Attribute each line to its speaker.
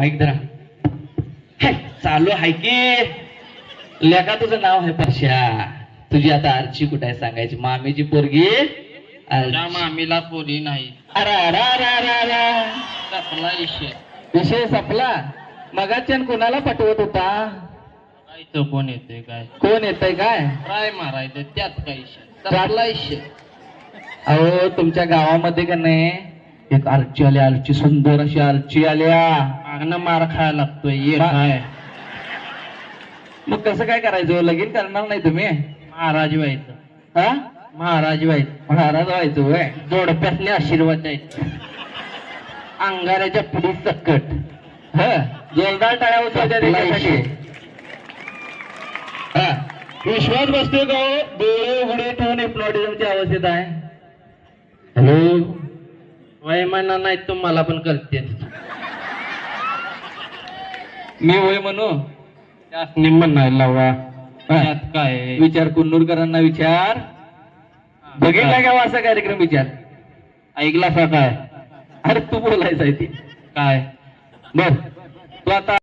Speaker 1: Mic धरा. हाय, चालू आहे की? लेका तुझं नाव आहे परश्या. तुझी आता आरची कुठे आहे सांगायची? मामीची पोरगी?
Speaker 2: मामीला पोरी नाही.
Speaker 1: अरे अरे
Speaker 2: विषय.
Speaker 1: विषय संपला? मगाच्यान कोणाला पटवत होता?
Speaker 2: काय तो कोण येतोय काय?
Speaker 1: कोण येतय काय?
Speaker 2: ट्राय मारायचं? त्यात काय विषय? कसला विषय.
Speaker 1: अहो तुमच्या गावामध्ये का नाही? एक आरची आली आरची सुंदर अशी आरची आल्या.
Speaker 2: मागणं मार खायला लागतोय ये काय
Speaker 1: मग कसं काय करायचं? लगीन करणार नाही तुम्ही?
Speaker 2: महाराज व्हायचं.
Speaker 1: हा?
Speaker 2: महाराज व्हायचं.
Speaker 1: महाराज व्हायचं वय
Speaker 2: जोडप्यातले आशीर्वाद द्यायचे. अंगाऱ्याच्या पुढी सकट.
Speaker 1: हा? जोरदार टाळ्या त्याच्यासाठी. हा? विश्वास बसतोय का हो? डोळे उघडे ठेवून हिप्नॉटिझमची अवस्थेत आहे. हॅलो?
Speaker 2: वयमाना नाही तुम्हाला पण करते
Speaker 1: मी होय म्हणू?
Speaker 2: त्यासनी म्हणायला लावा. त्यात काय?
Speaker 1: विचार कुन्नूरकरांना विचार. बघितला का असा कार्यक्रम विचार.
Speaker 2: ऐकला काय?
Speaker 1: अरे तू बोलायचा ते.
Speaker 2: काय?
Speaker 1: बर. तू आता